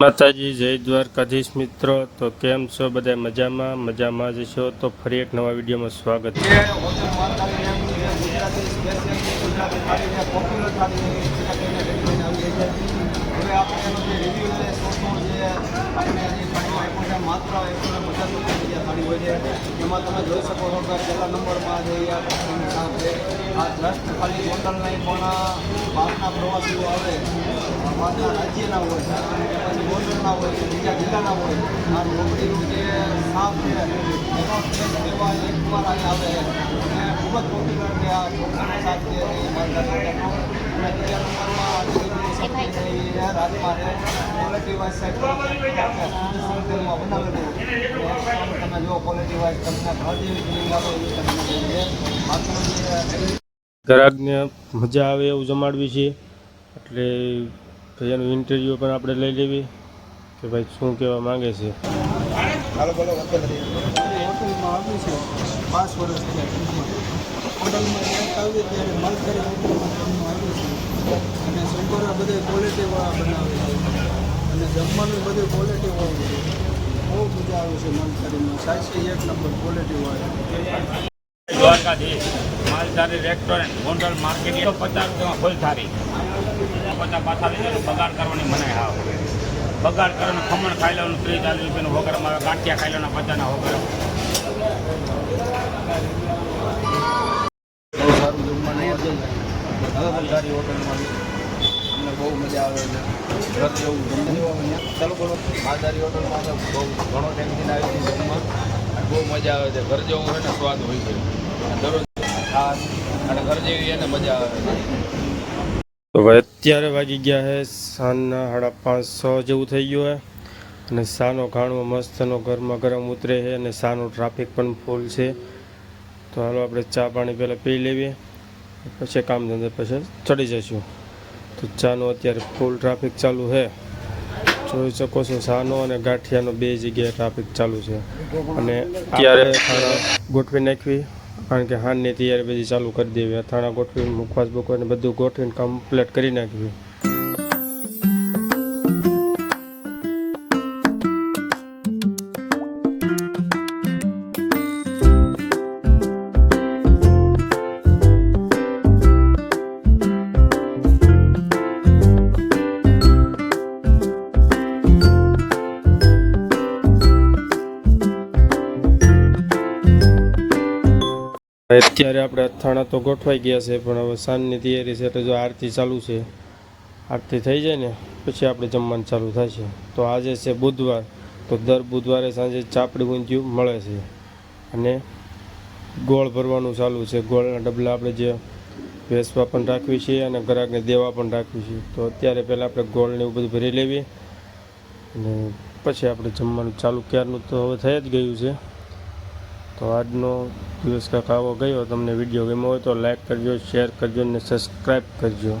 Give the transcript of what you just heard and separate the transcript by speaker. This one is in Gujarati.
Speaker 1: માતાજી જય દ્વારકાધીશ મિત્રો તો કેમ છો બધા મજામાં મજામાં જ છો તો ફરી એક નવા વિડીયોમાં સ્વાગત છે
Speaker 2: જોઈ શકો છો કે પહેલા નંબરમાં બહારના પ્રવાસીઓ આવે, બહારના રાજ્યના હોય, પછી હોટલના હોય, કે બીજા જિલ્લાના હોય, આ રોકડીનું જે શાક છે એનો એવા એકવાર અહીં આવે. અને ખૂબ જ પોપ્યુલર છે આ ચોખાનું શાક છે એ માલધારીનો અને બીજા નંબરમાં રાજમાં છે ક્વોલિટી વાઇઝ સાઈડ બનાવેલું તમે જો ક્વોલિટી વાઇઝ તમને ઘર જેવી ફિલિંગ એવી તમને જે
Speaker 1: ગ્રાહકને મજા આવે એવું જમાડવી છે. એટલે એનું ઇન્ટરવ્યૂ પણ આપણે લઈ લેવી કે ભાઈ શું કહેવા માંગે છે.
Speaker 2: હાલો બોલો હોટલમાં આવ્યું છે. પાંચ વર્ષ થયા અને જમવાનું બધે બહુ મજા આવે છે માલધારીમાં. સાચી એક નંબર ક્વોલિટીવાળા
Speaker 3: દ્વારકાધીશ, માલધારી રેસ્ટોરન્ટ ગોંડલ માર્કેટ એકસો પચાસ રૂપિયામાં પચાસ પાછા લઈ બગાડ કરવાની મનાય હાવ. બગાડ કરવાનું ખમણ ખાઈ લેવાનું ત્રીસ ચાલીસ રૂપિયાનું વગરમાં આવે, ગાંઠિયા ખાઈ લેવાના પચાસના
Speaker 2: આવે માલધારી હોટલમાં બહુ મજા આવે છે ઘર જેવું જમવાનું. માલધારી હોટલમાં બહુ ઘણો ટાઈમથી આવી બહુ મજા આવે છે. ઘર જેવું હોય ને સ્વાદ હોય છે. અને ઘર જેવી એને મજા આવે
Speaker 1: તો ભાઈ અત્યારે વાગી ગયા છે સાંજના સાડા પાંચ છ જેવું થઈ ગયું છે અને સાનો ઘાણો મસ્તનો ગરમા ગરમ ઉતરે છે અને સાનો ટ્રાફિક પણ ફૂલ છે. તો હાલો આપણે ચા પાણી પહેલાં પી લેવીએ પછી કામ ધંધે પછી ચડી જઈશું. તો ચાનો અત્યારે ફૂલ ટ્રાફિક ચાલુ છે જોઈ શકો છો સાનો અને ગાંઠિયાનો બે જગ્યાએ ટ્રાફિક ચાલુ છે. અને અત્યારે ખાણા ગોઠવી નાખવી કારણ કે હાનની તૈયારી બધી ચાલુ કરી દેવી. અથાણા ગોઠવીને મુખવાસ બુખવાસ ને બધું ગોઠવીને કમ્પ્લીટ કરી નાખવી. અત્યારે આપણે અથાણા તો ગોઠવાઈ ગયા છે, પણ હવે સાંજની તૈયારી છે એટલે જો આરતી ચાલુ છે, આરતી થઈ જાય ને, પછી આપણે જમવાનું ચાલુ થશે તો આજે છે બુધવાર, તો દર બુધવારે સાંજે ચાપડી ઊંધિયું મળે છે. અને ગોળ ભરવાનું ચાલુ છે. ગોળના ડબલા આપણે જે વેસવા પણ રાખવી છે અને ગ્રાહકને દેવા પણ રાખવી છે. તો અત્યારે પહેલાં આપણે ગોળને એવું બધું ભરી લેવી અને પછી આપણે જમવાનું ચાલુ. ક્યારનું તો હવે થઈ જ ગયું છે. તો આજનો દિવસ કાંક આવો ગયો, તમને વીડિયો ગમ્યો હોય તો લાઈક કરજો શેર કરજો અને સબસ્ક્રાઈબ કરજો.